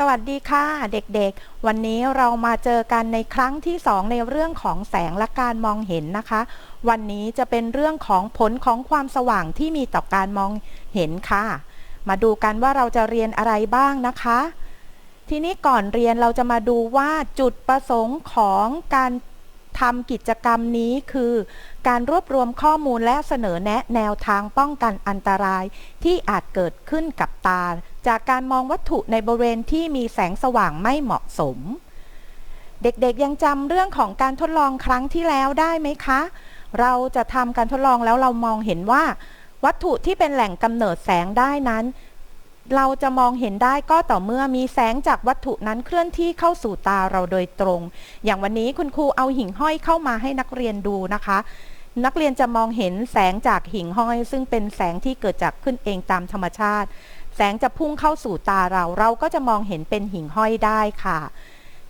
สวัสดีค่ะเด็กๆ วันนี้เรามาเจอกันในครั้งที่สองในเรื่องของแสงและการมองเห็นนะคะ วันนี้จะเป็นเรื่องของผลของความสว่างที่มีต่อการมองเห็นค่ะ มาดูกันว่าเราจะเรียนอะไรบ้างนะคะ ทีนี้ก่อนเรียนเราจะมาดูว่าจุดประสงค์ของการทำกิจกรรมนี้คือ การรวบรวมข้อมูลและเสนอแนะแนวทางป้องกันอันตรายที่อาจเกิดขึ้นกับตา จากการมองวัตถุในบริเวณที่มีแสงสว่างไม่เหมาะสม เด็กๆยังจำเรื่องของการทดลองครั้งที่แล้วได้ไหมคะ เราจะทำการทดลองแล้วเรามองเห็นว่า วัตถุที่เป็นแหล่งกำเนิดแสงได้นั้น เราจะมองเห็นได้ก็ต่อเมื่อมีแสงจากวัตถุนั้นเคลื่อนที่เข้าสู่ตาเราโดยตรง อย่างวันนี้คุณครูเอาหิ่งห้อยเข้ามาให้นักเรียนดูนะคะนักเรียนจะมองเห็นแสงจากหิ่งห้อย ซึ่งเป็นแสงที่เกิดจากขึ้นเองตามธรรมชาติ แสงจะพุ่งเข้าสู่ตาเรา เราก็จะมองเห็นเป็นหิ่งห้อยได้ค่ะ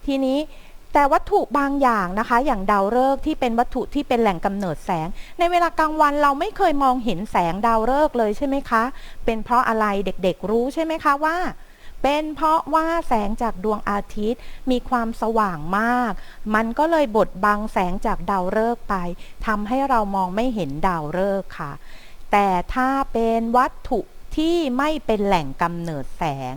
ทีนี้แต่วัตถุบางอย่างนะคะ อย่างดาวฤกษ์ที่เป็นวัตถุที่เป็นแหล่งกำเนิดแสง ในเวลากลางวันเราไม่เคยมองเห็นแสงดาวฤกษ์เลยใช่ไหมคะ เป็นเพราะอะไรเด็กๆรู้ใช่ไหมคะว่า เป็นเพราะว่าแสงจากดวงอาทิตย์มีความสว่างมาก มันก็เลยบดบังแสงจากดาวฤกษ์ไปทำให้เรามองไม่เห็นดาวฤกษ์ค่ะ แต่ถ้าเป็นวัตถุ ที่ไม่เป็นแหล่งกำเนิดแสง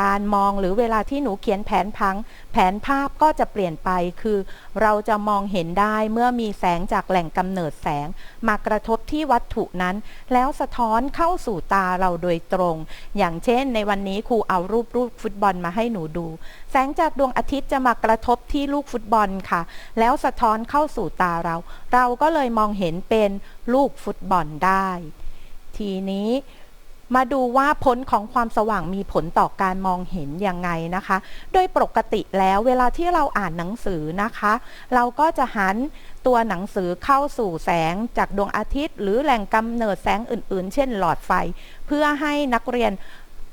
การมองหรือเวลาที่หนูเขียนแผนพัง แผนภาพก็จะเปลี่ยนไปคือ เราจะมองเห็นได้เมื่อมีแสงจากแหล่งกำเนิดแสง มากระทบที่วัตถุนั้น แล้วสะท้อนเข้าสู่ตาเราโดยตรง อย่างเช่น ในวันนี้ครูเอารูปรูปฟุตบอลมาให้หนูดู แสงจากดวงอาทิตย์จะมากระทบที่ลูกฟุตบอลค่ะ แล้วสะท้อนเข้าสู่ตาเรา เราก็เลยมองเห็นเป็นลูกฟุตบอลได้ ทีนี้ มาดูว่าผลของความสว่างมีผลต่อการมองเห็นยังไงนะคะ โดยปกติแล้วเวลาที่เราอ่านหนังสือนะคะ เราก็จะหันตัวหนังสือเข้าสู่แสงจากดวงอาทิตย์ หรือแหล่งกำเนิดแสงอื่น ๆ เช่น หลอดไฟ เพื่อให้นักเรียน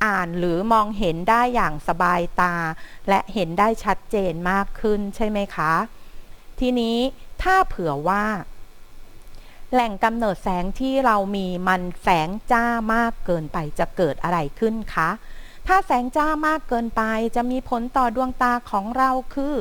อ่านหรือมองเห็นได้อย่างสบายตา และเห็นได้ชัดเจนมากขึ้นใช่ไหมคะ ทีนี้ถ้าเผื่อว่า แหล่งกำเนิดแสงที่เรามีมันแสงจ้ามากเกินไปจะเกิดอะไรขึ้นคะ ถ้าแสงจ้ามากเกินไปจะมีผลต่อดวงตาของเราคือ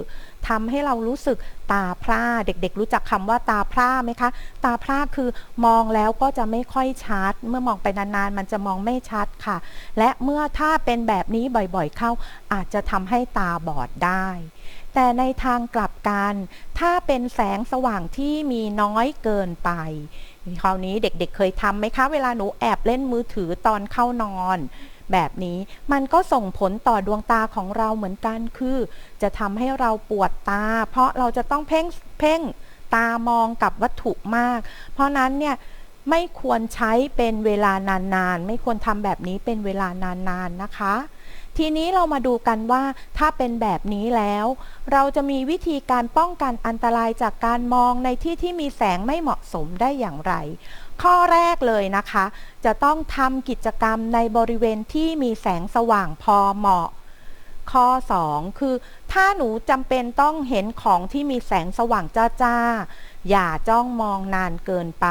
ทำให้เรารู้สึกตาพร่าเด็กๆ รู้จักคำว่าตาพร่าไหมคะ ตาพร่าคือมองแล้วก็จะไม่ค่อยชัด เมื่อมองไปนานๆ มันจะมองไม่ชัดค่ะ และเมื่อถ้าเป็นแบบนี้บ่อยๆ เข้าอาจจะทำให้ตาบอดได้ แต่ในทางกลับกัน ถ้าเป็นแสงสว่างที่มีน้อยเกินไป คราวนี้เด็กๆเเคยทำไหมคะ เวลาหนูแอบเล่นมือถือตอนเข้านอน แบบนี้มันก็ส่งผลต่อดวงตาของเราเหมือนกันคือ จะทำให้เราปวดตา เพราะเราจะต้องเพ่งเพ่งตามองกับวัตถุมาก เพราะนั้นเนี่ยไม่ควรใช้เป็นเวลานานๆ ไม่ควรทำแบบนี้เป็นเวลานานๆนะคะ ทีนี้เรามาดูกันว่าถ้าเป็นแบบนี้แล้ว เราจะมีวิธีการป้องกันอันตรายจากการมองในที่ที่มีแสงไม่เหมาะสมได้อย่างไร ข้อแรกเลยนะคะ จะต้องทำกิจกรรมในบริเวณที่มีแสงสว่างพอเหมาะ ข้อ 2 คือ ถ้าหนูจำเป็นต้องเห็นของที่มีแสงสว่างจ้าๆอย่าจ้องมองนานเกินไป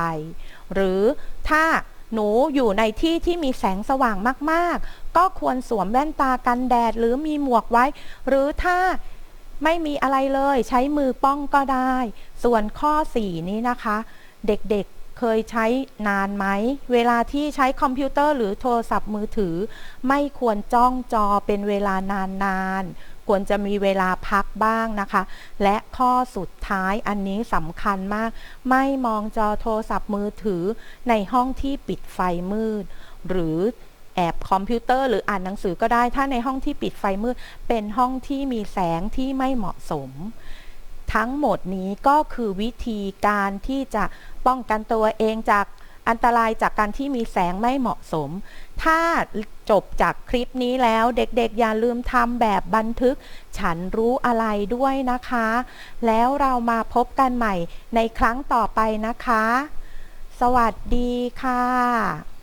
หรือถ้า หนูอยู่ในที่ที่มีแสงสว่างมากๆ ก็ควรสวมแว่นตากันแดดหรือมีหมวกไว้ หรือถ้าไม่มีอะไรเลยใช้มือป้องก็ได้ ส่วนข้อ 4 นี้นะคะ เด็กๆเคยใช้นานไหม เวลาที่ใช้คอมพิวเตอร์หรือโทรศัพท์มือถือ ไม่ควรจ้องจอเป็นเวลานานๆ ควรจะมีเวลาพักบ้างนะคะ และข้อสุดท้ายอันนี้สำคัญมาก ไม่มองจอโทรศัพท์มือถือในห้องที่ปิดไฟมืด หรือแอบคอมพิวเตอร์หรืออ่านหนังสือก็ได้ ถ้าในห้องที่ปิดไฟมืด เป็นห้องที่มีแสงที่ไม่เหมาะสม ทั้งหมดนี้ก็คือวิธีการที่จะป้องกันตัวเองจาก อันตรายจากการที่มีแสงไม่เหมาะสม ถ้าจบจากคลิปนี้แล้วเด็กๆ อย่าลืมทำแบบบันทึก ฉันรู้อะไรด้วยนะคะ แล้วเรามาพบกันใหม่ในครั้งต่อไปนะคะ สวัสดีค่ะ